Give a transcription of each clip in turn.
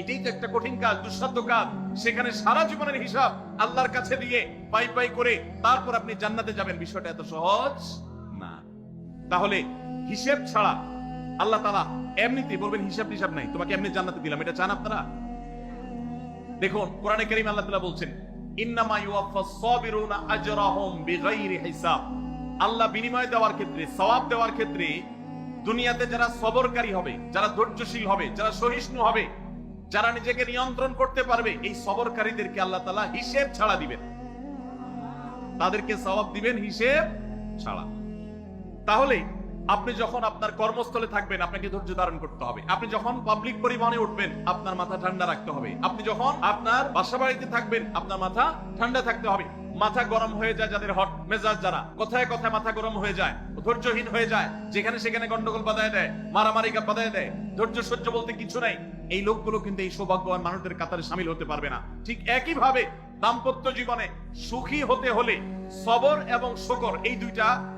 এটাই তো একটা কঠিন কাজ, দুঃসাধ্য কাজ। সেখানে সারা জীবনের হিসাব আল্লাহর কাছে দিয়ে পাই পাই করে তারপর আপনি জান্নাতে যাবেন। বিষয়টা এত সহজ না। তাহলে হিসেব ছাড়া আল্লাহ তালা এমনিতে বলবেন, হিসাব টিসাব নাই। তোমাকে এমনি জান্নাতে দিলাম। এটা চান আপনারা? দেখুন, কোরআনে কারীম আল্লাহ তাআলা বলছেন, ইন্নামা ইউওয়াফাস সাবিরুনা আজরাহুম বিগাইরি হিসাব। আল্লাহ বিনিময় দেওয়ার ক্ষেত্রে, সওয়াব দেওয়ার ক্ষেত্রে দুনিয়াতে যারা সবরকারী হবে, যারা ধৈর্যশীল হবে, যারা সহিষ্ণু হবে যারা নিজেকে নিয়ন্ত্রণ করতে পারবে, এই সবরকারীদেরকে আল্লাহ তাআলা হিসেব ছাড়া দিবেন। তাদেরকে সওয়াব দিবেন হিসেব ছাড়া। তাহলে আপনি যখন আপনার কর্মস্থলে থাকবেন, আপনাকে ধৈর্য ধারণ করতে হবে। আপনি যখন পাবলিক পরিবহনে উঠবেন, আপনার মাথা ঠান্ডা রাখতে হবে। আপনি যখন আপনার বাসা বাড়িতে থাকবেন, আপনার মাথা ঠান্ডা থাকতে হবে। মাথা গরম হয়ে যায় যাদের হট মেজাজ যারা, কথায় কথায় মাথা গরম হয়ে যায়, ধৈর্যহীন হয়ে যায়, যেখানে সেখানে গন্ডগোল বাধায় দেয়, মারামারি বাধায় দেয়, ধৈর্য সহ্য বলতে কিছু নাই। এই লোকগুলো কিন্তু এই সৌভাগ্যবান মানুষদের কাতারে সামিল হতে পারবে না। ঠিক একই ভাবে দাম্পত্য জীবনে সুখী হতে হলে সবর এবং শকর এই দুইটা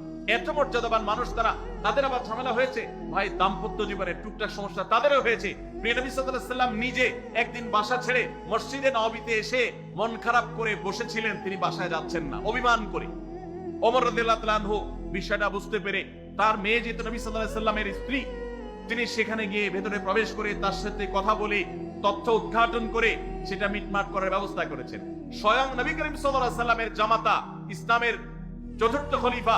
এত মর্যাদাবান মানুষ তারা, তাদের আবার ঝামেলা হয়েছে? ভাই, দাম্পত্য জীবনে টুকটাক সমস্যা তাদেরও হয়েছে। প্রিয় নবী সাল্লাল্লাহু আলাইহি সাল্লাম নিজে একদিন বাসা ছেড়ে মসজিদে নববীতে এসে মন খারাপ করে বসেছিলেন, তিনি বাসায় যাচ্ছেন না। অভিমান করে। তাআলা আনহু বিষয়টা বুঝতে পেরে তার মেয়ে যেহেতু নবী সাল্লামের স্ত্রী, তিনি সেখানে গিয়ে ভেতরে প্রবেশ করে তার সাথে কথা বলে তথ্য উদ্ঘাটন করে সেটা মিটমাট করার ব্যবস্থা করেছেন। স্বয়ং নবী করিম সাল্লামের জামাতা, ইসলামের চতুর্থ খলিফা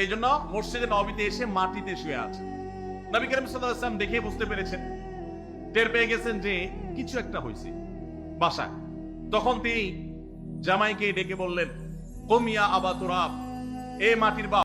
এই জন্য মসজিদে নবীতে এসে মাটিতে শুয়ে আছে। নবী করিম সাল্লাম দেখে বুঝতে পেরেছেন, টের পেয়ে গেছেন যে কিছু একটা হয়েছে বাসা তখন তিনি জামাইকে ডেকে বললেন কমিয়া আবা তোরাব, এ মাটির বাপ